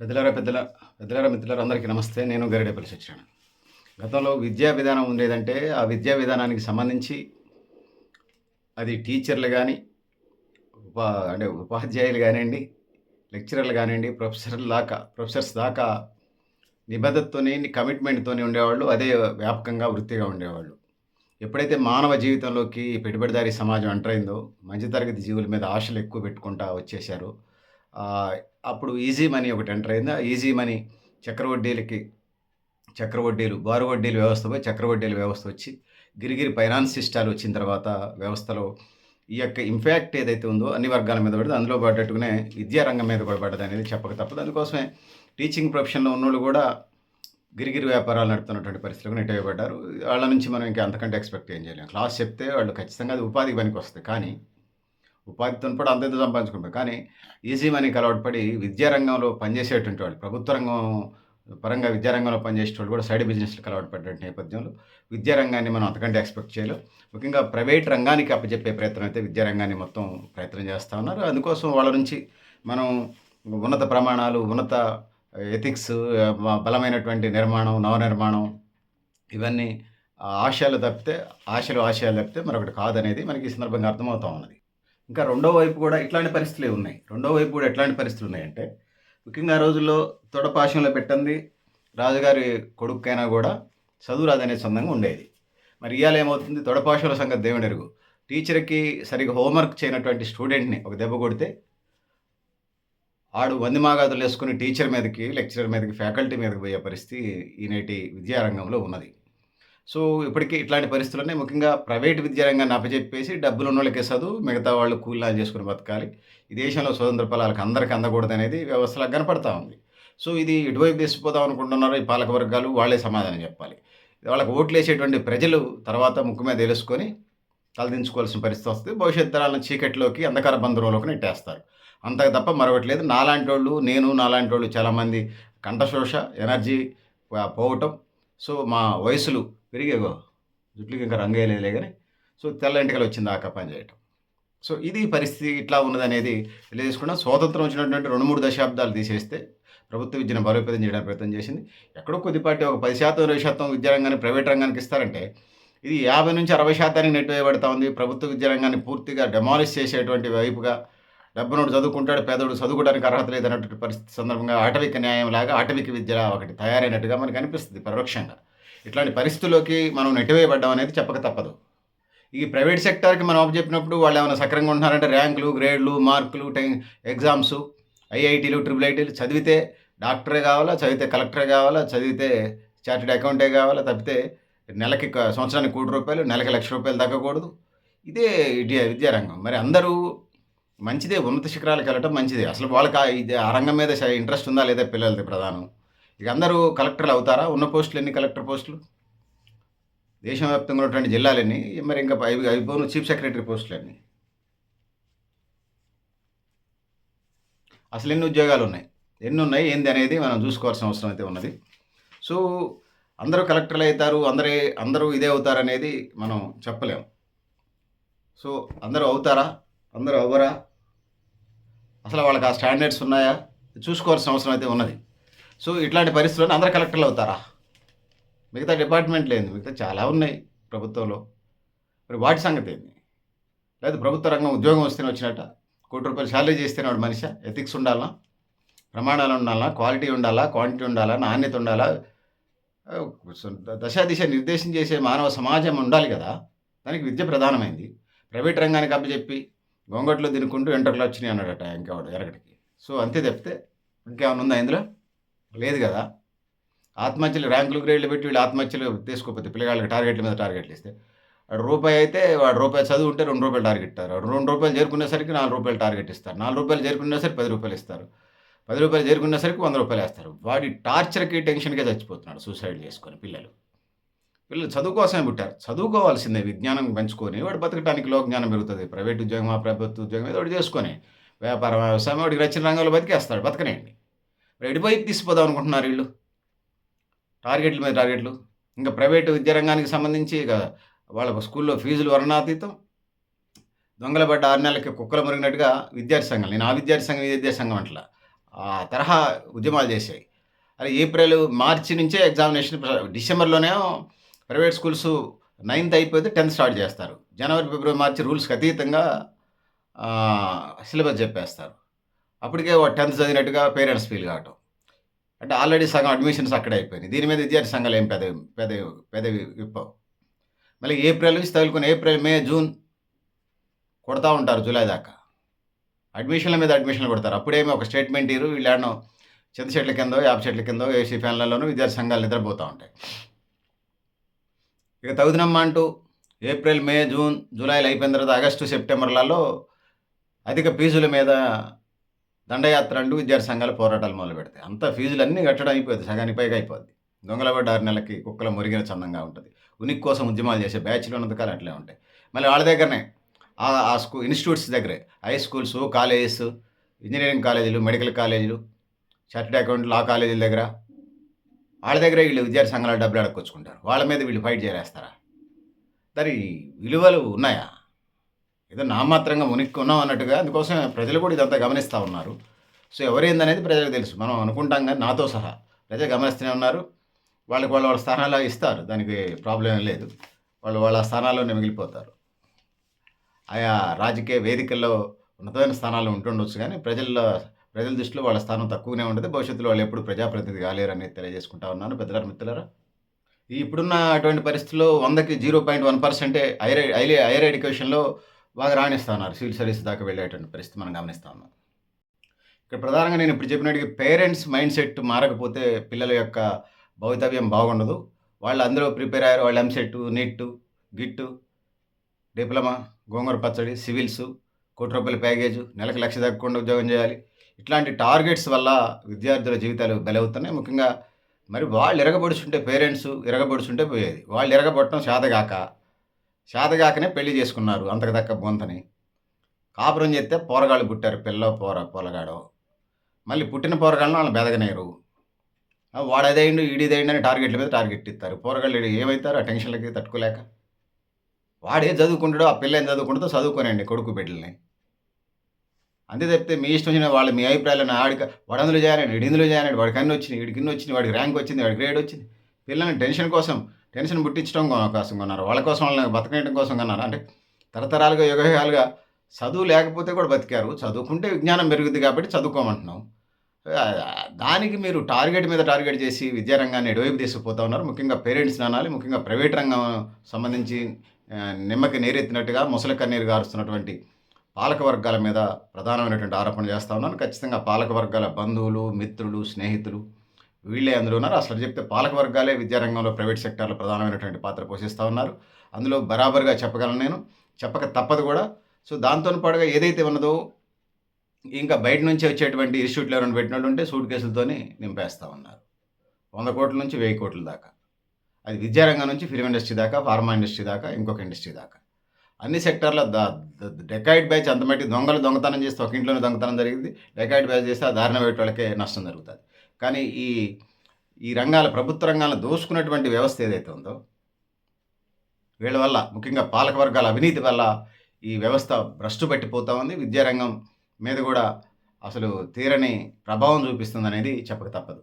పెద్దలారా పెద్దల పెద్దలారా మిత్రులారా అందరికీ నమస్తే. నేను గరిడేపల్లి శిక్షణ గతంలో విద్యా విధానం ఉండేదంటే ఆ విద్యా విధానానికి సంబంధించి అది టీచర్లు కానీ ఉపా అంటే ఉపాధ్యాయులు కానివ్వండి లెక్చరర్లు కానివ్వండి ప్రొఫెసర్లు దాకా ప్రొఫెసర్స్ దాకా నిబద్ధతతోని కమిట్మెంట్తోని ఉండేవాళ్ళు. అదే వ్యాపకంగా వృత్తిగా ఉండేవాళ్ళు. ఎప్పుడైతే మానవ జీవితంలోకి పెట్టుబడిదారీ సమాజం ఎంటర్ అయిందో మధ్యతరగతి జీవుల మీద ఆశలు ఎక్కువ పెట్టుకుంటా వచ్చేసారు అప్పుడు ఈజీ మనీ ఒకటి ఎంటర్ అయింది. ఆ ఈజీ మనీ చక్రవడ్డీలకి చక్రవడ్డీలు బారు వడ్డీల వ్యవస్థ పోయి చక్రవడ్డీల వ్యవస్థ వచ్చి గిరిగిరి ఫైనాన్స్ సిస్టాలు వచ్చిన తర్వాత వ్యవస్థలో ఈ యొక్క ఇంపాక్ట్ ఏదైతే ఉందో అన్ని వర్గాల మీద పడింది అందులో పడ్డట్టుకునే విద్యారంగం మీద కూడా పడ్డది అనేది చెప్పక తప్పదు. అందుకోసమే టీచింగ్ ప్రొఫెషన్లో ఉన్నోళ్ళు కూడా గిరిగిరి వ్యాపారాలు నడుపుతున్నటువంటి పరిస్థితులకు నెట్టవేయబడ్డారు వాళ్ళ నుంచి మనం ఇంకా అంతకంటే ఎక్స్పెక్ట్ ఏం చేయలేం. క్లాస్ చెప్తే వాళ్ళు ఖచ్చితంగా అది ఉపాధి పనికి వస్తుంది. కానీ ఉపాధితో కూడా అంత సంపాదించుకుంటాం కానీ ఈజీ మనీకి అలవాటు పడి విద్యారంగంలో పనిచేసేటువంటి వాళ్ళు ప్రభుత్వ రంగం పరంగా విద్యారంగంలో పనిచేసే వాళ్ళు కూడా సైడ్ బిజినెస్లకు అలవాటు పడ్డ నేపథ్యంలో విద్యారంగాన్ని మనం అంతకంటే ఎక్స్పెక్ట్ చేయలేం. ముఖ్యంగా ప్రైవేట్ రంగానికి అప్పచెప్పే ప్రయత్నం అయితే విద్యారంగాన్ని మొత్తం ప్రయత్నం చేస్తూ ఉన్నారు. అందుకోసం వాళ్ళ నుంచి మనం ఉన్నత ప్రమాణాలు ఉన్నత ఎథిక్స్ బలమైనటువంటి నిర్మాణం నవనిర్మాణం ఇవన్నీ ఆశయాలు తప్పితే ఆశలు ఆశయాలు తప్పితే మరొకటి కాదనేది మనకి ఈ సందర్భంగా అర్థమవుతా ఉన్నది. ఇంకా రెండో వైపు కూడా ఇట్లాంటి పరిస్థితులే ఉన్నాయి. రెండో వైపు కూడా ఎట్లాంటి పరిస్థితులు ఉన్నాయంటే ముఖ్యంగా ఆ రోజుల్లో తొడపాశంలో పెట్టింది రాజుగారి కొడుకైనా కూడా చదువు రాదనే సందంగా ఉండేది. మరి ఇవాళ ఏమవుతుంది? తొడపాశంలో సంగతి దేవుని ఎరుగు. టీచర్కి సరిగ్గా హోంవర్క్ చేయనటువంటి స్టూడెంట్ని ఒక దెబ్బ కొడితే ఆడు వంది మాగాదులు వేసుకుని టీచర్ మీదకి లెక్చరర్ మీదకి ఫ్యాకల్టీ మీదకి పోయే పరిస్థితి ఈనేటి విద్యారంగంలో ఉన్నది. సో ఇప్పటికీ ఇట్లాంటి పరిస్థితులనే ముఖ్యంగా ప్రైవేట్ విద్యారంగాన్ని అప్పచెప్పేసి డబ్బులు ఉన్న వాళ్ళకి చదువు మిగతా వాళ్ళు కూలీలా చేసుకుని బతకాలి. ఈ దేశంలో స్వతంత్ర ఫలాలకు అందరికీ అందకూడదు అనేది వ్యవస్థలో కనపడతా ఉంది. సో ఇది ఇటువైపు తీసుకుపోదాం అనుకుంటున్నారో ఈ పాలక వర్గాలు వాళ్ళే సమాధానం చెప్పాలి. వాళ్ళకి ఓట్లు వేసేటువంటి ప్రజలు తర్వాత ముక్కు మీద తెలుసుకొని తలదించుకోవాల్సిన పరిస్థితి వస్తుంది. భవిష్యత్ తరాలను చీకటిలోకి అంధకార బంధువులోకి నెట్టేస్తారు. అంతకు తప్ప మరొకటి లేదు నాలాంటి వాళ్ళు నేను నాలాంటి వాళ్ళు చాలామంది కంఠశోష ఎనర్జీ పోవటం. సో మా వయసులు పెరిగేగో జుట్లకి ఇంకా రంగు వేయలేదులే కానీ సో తెల్ల ఎంటికలు వచ్చింది దాకా పని చేయటం. సో ఇది పరిస్థితి ఇట్లా ఉన్నదనేది తెలియజేసుకున్నా స్వాతంత్రం వచ్చినటువంటి రెండు మూడు దశాబ్దాలు తీసేస్తే ప్రభుత్వ విద్యను బలోపేతం చేయడానికి ప్రయత్నం చేసింది. ఎక్కడో కొద్దిపాటి ఒక పది శాతం ఇరవై శాతం విద్యారంగాన్ని ప్రైవేట్ రంగానికి ఇస్తారంటే ఇది యాభై నుంచి అరవై శాతానికి నెట్టివేయబడతా ఉంది. ప్రభుత్వ విద్యారంగాన్ని పూర్తిగా డెమాలిష్ చేసేటువంటి వైపుగా డబ్బునోడు చదువుకుంటాడు పేదోడు చదువుకోవడానికి అర్హత లేదన్నటువంటి పరిస్థితి సందర్భంగా ఆటవిక న్యాయం లాగా ఆటవిక విద్య ఒకటి తయారైనట్టుగా మనకు అనిపిస్తుంది పరోక్షంగా ఇట్లాంటి పరిస్థితుల్లోకి మనం నెట్టివేయబడ్డాం అనేది చెప్పక తప్పదు. ఈ ప్రైవేట్ సెక్టార్కి మనం అప్పు చెప్పినప్పుడు వాళ్ళు ఏమైనా సక్రంగా ఉంటున్నారంటే ర్యాంకులు గ్రేడ్లు మార్కులు టై ఎగ్జామ్స్ ఐఐటీలు ట్రిపుల్ ఐటీలు చదివితే డాక్టరే కావాలా చదివితే కలెక్టరే కావాలా చదివితే చార్టెడ్ అకౌంటే కావాలా తప్పితే నెలకి సంవత్సరానికి కోటి రూపాయలు నెలకి లక్ష రూపాయలు తగ్గకూడదు. ఇదే విద్యా విద్యారంగం. మరి అందరూ మంచిదే ఉన్నత శిఖరాలకు వెళ్ళటం మంచిదే. అసలు వాళ్ళకి ఆ ఇది ఆ రంగం మీద ఇంట్రెస్ట్ ఉందా లేదా పిల్లలది ప్రధానం? ఇక అందరూ కలెక్టర్లు అవుతారా? ఉన్న పోస్టులు ఎన్ని కలెక్టర్ పోస్టులు? దేశవ్యాప్తంగా ఉన్నటువంటి జిల్లాలన్నీ? మరి ఇంకా అవి అయిపోను చీఫ్ సెక్రటరీ పోస్టులు అన్నీ అసలు ఎన్ని ఉద్యోగాలు ఉన్నాయి? ఎన్ని ఉన్నాయి? ఏంది అనేది మనం చూసుకోవాల్సిన అవసరం అయితే ఉన్నది. సో అందరూ కలెక్టర్లు అవుతారు అందరే అందరూ ఇదే అవుతారు అనేది మనం చెప్పలేము సో అందరూ అవుతారా? అందరూ అవ్వరా? అసలు వాళ్ళకి ఆ స్టాండర్డ్స్ ఉన్నాయా? చూసుకోవాల్సిన అవసరం అయితే ఉన్నది. సో ఇట్లాంటి పరిస్థితుల్లో అందరూ కలెక్టర్లు అవుతారా? మిగతా డిపార్ట్మెంట్లు ఏంది? మిగతా చాలా ఉన్నాయి ప్రభుత్వంలో. మరి వాటి సంగతి ఏంది? లేదా ప్రభుత్వ రంగం ఉద్యోగం వస్తేనే వచ్చినట్ట. కోటి రూపాయలు శాలరీ చేస్తేనే వాడు మనిషి. ఎథిక్స్ ఉండాలా? ప్రమాణాలు ఉండాలా? క్వాలిటీ ఉండాలా? క్వాంటిటీ ఉండాలా? నాణ్యత ఉండాలా? ఆ, దశ దిశ నిర్దేశం చేసే మానవ సమాజం ఉండాలి కదా. దానికి విద్య ప్రధానమైంది. ప్రైవేట్ రంగానికి అప్పచెప్పి గొంగట్లో తినుకుంటూ ఇంటర్లో వచ్చినాయి అన్నాడట ఇంకెవడు ఎరగడికి సో అంతే తప్పితే ఇంకేమైనా ఉందా ఇందులో? లేదు కదా. ఆత్మహత్యలు ర్యాంకులు గ్రేడ్లు పెట్టి వీళ్ళు ఆత్మహత్యలు తీసుకోకపోతే పిల్లగాళ్ళకి టార్గెట్ల మీద టార్గెట్లు ఇస్తే వాడు రూపాయి అయితే వాడు రూపాయి చదువు ఉంటే రెండు రూపాయలు టార్గెట్ ఇస్తారు. రెండు రూపాయలు చేరుకునేసరికి నాలుగు రూపాయలు టార్గెట్ ఇస్తారు. నాలుగు రూపాయలు చేరుకునేసరికి పది రూపాయలు ఇస్తారు. పది రూపాయలు చేరుకునేసరికి వంద రూపాయలు వేస్తారు. వాడి టార్చర్కి టెన్షన్కే చచ్చిపోతున్నాడు సూసైడ్ చేసుకొని పిల్లలు. పిల్లలు చదువు కోసమే పుట్టారు. చదువుకోవాల్సిందే విజ్ఞానం పెంచుకొని వాడు బతకడానికి లోక జ్ఞానం పెరుగుతుంది. ప్రైవేట్ ఉద్యోగం ఆ ప్రభుత్వ ఉద్యోగం ఏదో ఒకటి చేసుకొని వ్యాపారం వ్యవసాయం వాడికి నచ్చిన రంగంలో బతికేస్తాడు. బతకనేయండి. మరి ఎడిపోయి తీసిపోదాం అనుకుంటున్నారు వీళ్ళు. టార్గెట్ల మీద టార్గెట్లు. ఇంకా ప్రైవేటు విద్యారంగానికి సంబంధించి ఇక వాళ్ళ స్కూల్లో ఫీజులు వర్ణాతీతం. దొంగల పడ్డ ఆరు నెలలకి కుక్కలు మురిగినట్టుగా విద్యార్థి సంఘం నేను ఆ విద్యార్థి సంఘం ఈ విద్యార్థి సంఘం అట్లా ఆ తరహా ఉద్యమాలు చేసాయి అది ఏప్రిల్ మార్చి నుంచే ఎగ్జామినేషన్ డిసెంబర్లోనే ప్రైవేట్ స్కూల్స్ నైన్త్ అయిపోతే టెన్త్ స్టార్ట్ చేస్తారు. జనవరి ఫిబ్రవరి మార్చి రూల్స్కి అతీతంగా సిలబస్ చెప్పేస్తారు. అప్పటికే టెన్త్ చదివినట్టుగా పేరెంట్స్ ఫీల్ కావటం. అంటే ఆల్రెడీ సగం అడ్మిషన్స్ అక్కడే అయిపోయినాయి. దీని మీద విద్యార్థి సంఘాలు ఏం పెద్ద పెద్ద పెద్ద విప్పవు. మళ్ళీ ఏప్రిల్ నుంచి తగులుకుని ఏప్రిల్ మే జూన్ కొడతా ఉంటారు జూలై దాకా. అడ్మిషన్ల మీద అడ్మిషన్లు కొడతారు. అప్పుడేమి ఒక స్టేట్మెంట్ ఇరు వీళ్ళను చింత చెట్ల కిందో యాప్ చెట్ల కిందో ఏసీ ఫ్యాన్లలోనూ విద్యార్థి సంఘాలు నిద్రపోతూ ఉంటాయి. ఇక తగుదనమ్మ అంటూ ఏప్రిల్ మే జూన్ జూలైలో అయిపోయిన తర్వాత ఆగస్టు సెప్టెంబర్లలో అధిక ఫీజుల మీద దండయాత్ర అంటూ విద్యార్థి సంఘాలు పోరాటాలు మొదలు పెడతాయి. అంత ఫీజులు అన్నీ కట్టడం అయిపోద్ది సగానికి పైగా అయిపోద్ది. దొంగల పడ్డ ఆరు నెలలకి కుక్కల మురిగిన చందంగా ఉంటుంది. ఉనికి కోసం ఉద్యమాలు చేసే బ్యాచ్లు ఉన్నంతకాలం అట్లే ఉంటాయి. మళ్ళీ వాళ్ళ దగ్గరనే ఆ- స్కూల్ ఇన్స్టిట్యూట్స్ దగ్గరే హై స్కూల్స్ కాలేజెస్ ఇంజనీరింగ్ కాలేజీలు మెడికల్ కాలేజీలు చార్టెడ్ అకౌంట్ లా కాలేజీల దగ్గర వాళ్ళ దగ్గర వీళ్ళు విద్యార్థి సంఘాలు డబ్బులు అడగొచ్చుకుంటారు వాళ్ళ మీద వీళ్ళు ఫైట్ చేరేస్తారా దాని విలువలు ఉన్నాయా? ఏదో నామాత్రంగా మునిక్కున్నాం అన్నట్టుగా అందుకోసం ప్రజలు కూడా ఇదంతా గమనిస్తూ ఉన్నారు. సో ఎవరేందనేది ప్రజలకు తెలుసు. మనం అనుకుంటాం కానీ నాతో సహా ప్రజలు గమనిస్తూనే ఉన్నారు. వాళ్ళకి వాళ్ళ వాళ్ళ స్థానాల్లో ఇస్తారు. దానికి ప్రాబ్లం ఏం లేదు. వాళ్ళు వాళ్ళ స్థానాల్లోనే మిగిలిపోతారు. ఆయా రాజకీయ వేదికల్లో ఉన్నతమైన స్థానాలు ఉంటుండొచ్చు కానీ ప్రజల్లో ప్రజల దృష్టిలో వాళ్ళ స్థానం తక్కువనే ఉంటుంది. భవిష్యత్తులో వాళ్ళు ఎప్పుడు ప్రజాప్రతినిధి కాలేరు అనేది తెలియజేసుకుంటా ఉన్నాను. పెద్దలారు మిత్రులారా ఇప్పుడున్న అటువంటి పరిస్థితుల్లో వందకి జీరో పాయింట్ వన్ పర్సెంటే హైర్ హైలీ హైయర్ ఎడ్యుకేషన్లో బాగా రాణిస్తూ ఉన్నారు. సివిల్ సర్వీస్ దాకా వెళ్ళేటువంటి పరిస్థితి మనం గమనిస్తూ ఉన్నాం. ఇక్కడ ప్రధానంగా నేను ఇప్పుడు చెప్పినట్టుగా పేరెంట్స్ మైండ్ సెట్ మారకపోతే పిల్లల యొక్క భవితవ్యం బాగుండదు. వాళ్ళు అందరూ ప్రిపేర్ అయ్యారు. వాళ్ళు ఎంసెట్ నీట్ గిట్టు డిప్లొమా గోంగూర పచ్చడి సివిల్స్ కోటి రూపాయల ప్యాకేజ్ నెలకు లక్ష దక్కకుండా ఉద్యోగం చేయాలి. ఇట్లాంటి టార్గెట్స్ వల్ల విద్యార్థుల జీవితాలు బలవుతున్నాయి. ముఖ్యంగా మరి వాళ్ళు ఎరగబడుచుంటే పేరెంట్స్ ఎరగబడుచుంటే పోయేది. వాళ్ళు ఎరగబడటం శాతగాక. శాతగాకనే పెళ్ళి చేసుకున్నారు అంతకు దక్క బొంతని. కాపురం చేస్తే పోరగాళ్ళు పుట్టారు పిల్ల పోర పొలగాడు. మళ్ళీ పుట్టిన పోరగాళ్ళని వాళ్ళు బెదగనేరు ఆ, వాడు అదేండు ఈడిదేండు అని టార్గెట్ల మీద టార్గెట్ ఇస్తారు పోరగాళ్ళు ఏమవుతారు ఆ టెన్షన్లకి తట్టుకోలేక. వాడే చదువుకుంటాడో ఆ పిల్ల ఏం చదువుకుంటుందో చదువుకోనండి కొడుకు బిడ్డల్ని. అంతే తప్పితే మీ ఇష్టం వచ్చిన వాళ్ళు మీ అభిప్రాయాలను ఆడిక వాడు చేయాలండి వీడి ఇందులో చేయాలండి వాడికి అన్ని వచ్చినాయి వీడికి ఇన్ని వచ్చింది వాడికి ర్యాంక్ వచ్చింది వాడికి గ్రేడ్ వచ్చింది. పిల్లల్ని టెన్షన్ కోసం టెన్షన్ పుట్టించడం కొ- కోసం కొన్నారు వాళ్ళ కోసం వాళ్ళని బతకడం కోసం కొన్నారు అంటే తరతరాలుగా యుగయుగాలుగా చదువు లేకపోతే కూడా బతికారు. చదువుకుంటే విజ్ఞానం పెరుగుద్ది కాబట్టి చదువుకోమంటున్నాం. దానికి మీరు టార్గెట్ మీద టార్గెట్ చేసి విద్యారంగాన్ని ఎడవైపు తీసుకుపోతా ఉన్నారు. ముఖ్యంగా పేరెంట్స్ అనాలి ముఖ్యంగా ప్రైవేట్ రంగం సంబంధించి నిమ్మకి నీరెత్తినట్టుగా ముసలి కన్నీరు గారుస్తున్నటువంటి పాలక వర్గాల మీద ప్రధానమైనటువంటి ఆరోపణ చేస్తూ ఉన్నాను. ఖచ్చితంగా పాలక వర్గాల బంధువులు మిత్రులు స్నేహితులు వీళ్ళే అందులో ఉన్నారు. అసలు చెప్తే పాలక వర్గాలే విద్యారంగంలో ప్రైవేట్ సెక్టార్లో ప్రధానమైనటువంటి పాత్ర పోషిస్తూ ఉన్నారు. అందులో బరాబర్గా చెప్పగలను నేను. చెప్పక తప్పదు కూడా. సో దాంతో పాటుగా ఏదైతే ఉన్నదో ఇంకా బయట నుంచి వచ్చేటువంటి ఇన్స్టిట్యూట్లు ఎవరైనా పెట్టినట్టు ఉంటే సూట్ కేసులతోనే నింపేస్తూ ఉన్నారు. వంద కోట్ల నుంచి వెయ్యి కోట్ల దాకా. అది విద్యారంగం నుంచి ఫిలిం ఇండస్ట్రీ దాకా ఫార్మా ఇండస్ట్రీ దాకా ఇంకొక ఇండస్ట్రీ దాకా. అన్ని సెక్టార్లో డెకాయిడ్ బ్యాచ్ అంతమట్టి దొంగలు దొంగతనం చేస్తే ఒక ఇంట్లోనే దొంగతనం జరిగింది. డెకాయిడ్ బ్యాచ్ చేస్తే ఆ దారిన వాళ్ళకే నష్టం జరుగుతుంది. కానీ ఈ ఈ రంగాల ప్రభుత్వ రంగాలను దోసుకున్నటువంటి వ్యవస్థ ఏదైతే ఉందో వీళ్ళ వల్ల ముఖ్యంగా పాలక వర్గాల అవినీతి వల్ల ఈ వ్యవస్థ భ్రష్టు పెట్టిపోతూ ఉంది. విద్యారంగం మీద కూడా అసలు తీరని ప్రభావం చూపిస్తుంది అనేది చెప్పక తప్పదు.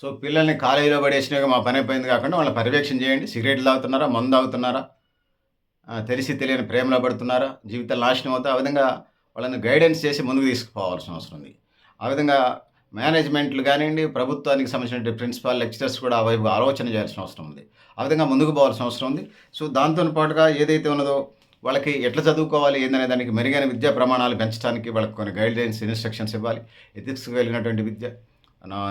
సో పిల్లల్ని కాలేజీలో పడేసినాక మా పని అయిపోయింది కాకుండా వాళ్ళని పర్యవేక్షణ చేయండి. సిగరెట్లు తాగుతున్నారా? మందు తాగుతున్నారా? తెలిసి తెలియని ప్రేమలో పడుతున్నారా? జీవితాలు నాశనం అవుతా ఆ విధంగా వాళ్ళని గైడెన్స్ చేసి ముందుకు తీసుకుపోవాల్సిన అవసరం ఉంది. ఆ విధంగా మేనేజ్మెంట్లు కానివ్వండి ప్రభుత్వానికి సంబంధించిన ప్రిన్సిపాల్ లెక్చరర్స్ కూడా ఆ వైపు ఆలోచన చేయాల్సిన అవసరం ఉంది. ఆ విధంగా ముందుకు పోవాల్సిన అవసరం ఉంది. సో దాంతో పాటుగా ఏదైతే ఉన్నదో వాళ్ళకి ఎట్లా చదువుకోవాలి ఏందనే దానికి మెరుగైన విద్యా ప్రమాణాలు పెంచడానికి వాళ్ళకి కొన్ని గైడ్లైన్స్ ఇన్స్ట్రక్షన్స్ ఇవ్వాలి. ఎథిక్స్ వెళ్ళినటువంటి విద్య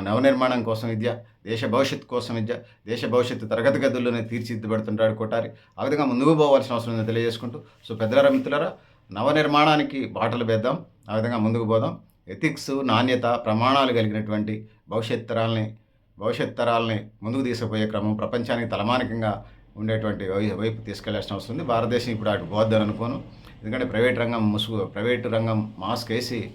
నవనిర్మాణం కోసం విద్య దేశ భవిష్యత్తు కోసం విద్య దేశ భవిష్యత్తు తరగతి గదుల్లోనే తీర్చిదిద్దుబడుతుంటాడు కొట్టారి ఆ విధంగా ముందుకు పోవాల్సిన అవసరం ఉందని తెలియజేసుకుంటూ సో పెద్దల మిత్రులరా నవనిర్మాణానికి బాటలు వేద్దాం. ఆ విధంగా ముందుకు పోదాం. ఎథిక్స్ నాణ్యత ప్రమాణాలు కలిగినటువంటి భవిష్యత్ తరాలని భవిష్యత్ తరాలని ముందుకు తీసుకుపోయే క్రమం ప్రపంచానికి తలమానికంగా ఉండేటువంటి వై- వైపు తీసుకెళ్ళాల్సిన అవసరం ఉంది. భారతదేశం ఇప్పుడు అటు పోద్దని అనుకోను. ఎందుకంటే ప్రైవేట్ రంగం ముసుగు ప్రైవేట్ రంగం మాస్క్ వేసి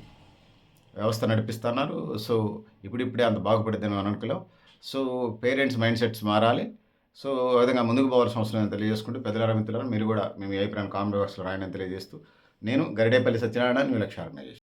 వ్యవస్థ నడిపిస్తున్నారు. సో ఇప్పుడిప్పుడే అంత బాగుపడిద్దని మనం అనుకోలేం. సో పేరెంట్స్ మైండ్ సెట్స్ మారాలి. సో విధంగా ముందుకు పోవాల్సిన అవసరం తెలియజేసుకుంటూ పెద్దల మిత్రులను మీరు కూడా మేము ఏ ప్రాంతం కామెంట్ బాక్స్లో రాయని తెలియజేస్తూ నేను గరిడేపల్లి సత్యనారాయణ మీ లక్ష్య ఆర్గనైజేషన్